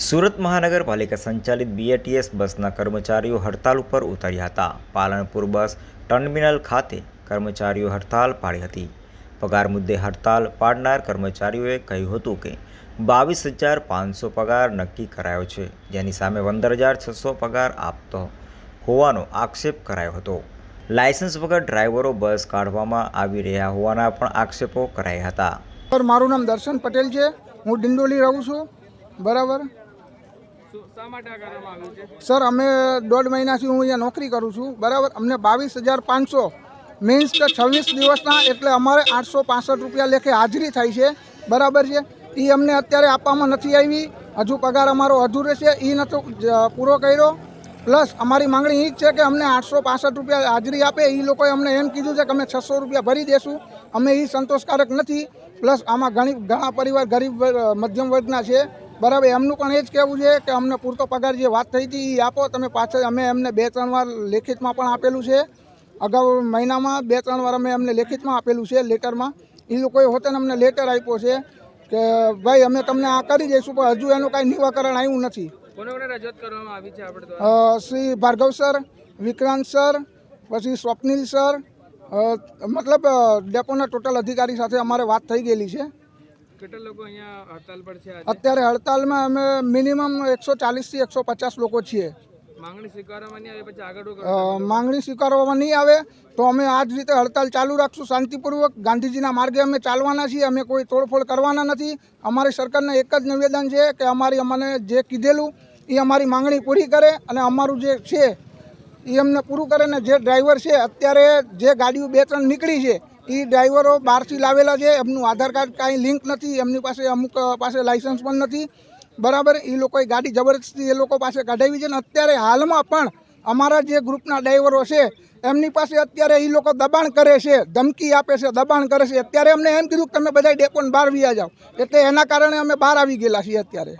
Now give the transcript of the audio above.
સુરત મહાનગરપાલિકા સંચાલિત બીએટીએસ બસના કર્મચારીઓ હડતાલ ઉપર ઉતર્યા હતા. પાલનપુર બસ ટર્મિનલ ખાતે કર્મચારીઓ હડતાલ પાડી હતી. પગાર મુદ્દે હડતાલ પાડનાર કર્મચારીઓએ કહ્યું હતું કે, બાવીસ હજાર પાંચસો પગાર નક્કી કરાયો છે. જેની સામે પંદર હજાર છસો પગાર આપતો હોવાનો આક્ષેપ કરાયો હતો. લાયસન્સ વગર ડ્રાઈવરો બસ કાઢવામાં આવી રહ્યા હોવાના પણ આક્ષેપો કરાયા હતા. મારું નામ દર્શન પટેલ છે. હું ડિંડોલી રહું છું. બરાબર? સર, અમે દોઢ મહિનાથી હું અહીંયા નોકરી કરું છું, બરાબર? અમને બાવીસ હજાર પાંચસો મીન્સ કે છવ્વીસ દિવસના એટલે અમારે આઠસો પાસઠ રૂપિયા લેખે હાજરી થાય છે, બરાબર છે? એ અમને અત્યારે આપવામાં નથી આવી, હજુ પગાર અમારો અધૂરો છે એ નતો પૂરો કર્યો. પ્લસ અમારી માંગણી એ જ છે કે અમને આઠસો પાસઠ રૂપિયા હાજરી આપે એ લોકોએ અમને એમ કીધું છે કે અમે છસો રૂપિયા ભરી દેશું, અમે એ સંતોષકારક નથી. પ્લસ આમાં ઘણી, ઘણા પરિવાર ગરીબ મધ્યમ વર્ગના છે બરાબર એમનું પણ એ જ કહેવું છે કે અમને પૂરતો પગાર જે વાત થઈ હતી એ આપો તમે પાછળ અમે એમને બે ત્રણ વાર લેખિતમાં પણ આપેલું છે. અગાઉ મહિનામાં બે ત્રણ વાર અમે એમને લેખિતમાં આપેલું છે લેટરમાં. એ લોકોએ હોતે અમને લેટર આપ્યો છે કે ભાઈ અમે તમને આ કરી દઈશું પણ હજુ એનું કાંઈ નિવાકરણ આવ્યું નથી. શ્રી ભાર્ગવ સર વિક્રાંત સર પછી સ્વપ્નિલ સર મતલબ ડેપોના ટોટલ અધિકારી સાથે અમારે વાત થઈ ગયેલી છે. કેટલા લોકો અહીંયા હડતાલ પર છે અત્યારે હડતાલમાં અમે મિનિમમ એકસો ચાલીસથી એકસો પચાસ લોકો છીએ. માંગણી સ્વીકારવામાં નહીં આવે પછી આગળ? માંગણી સ્વીકારવામાં નહીં આવે તો અમે આ જ રીતે હડતાલ ચાલુ રાખશું શાંતિપૂર્વક. ગાંધીજીના માર્ગે અમે ચાલવાના છીએ અમે કોઈ તોડફોડ કરવાના નથી. અમારી સરકારને એક જ નિવેદન છે કે અમારી અમને જે કીધેલું એ અમારી માંગણી પૂરી કરે અને અમારું જે છે એ અમને પૂરું કરે ને જે ડ્રાઈવર છે અત્યારે જે ગાડીઓ બે ત્રણ નીકળી છે એ ડ્રાઈવરો બહારથી લાવેલા છે. એમનું આધાર કાર્ડ કાંઈ લિંક નથી, એમની પાસે અમુક પાસે લાઇસન્સ પણ નથી. બરાબર એ લોકોએ ગાડી જબરદસ્તી એ લોકો પાસે કઢાવી છે ને અત્યારે હાલમાં પણ અમારા જે ગ્રુપના ડ્રાઈવરો છે, એમની પાસે અત્યારે એ લોકો દબાણ કરે છે, ધમકી આપે છે, દબાણ કરે છે. અત્યારે અમને એમ કીધું કે તમે બધા ડેપોને બહાર વ્યા જાઓ. એટલે એના કારણે અમે બહાર આવી ગયેલા છીએ અત્યારે.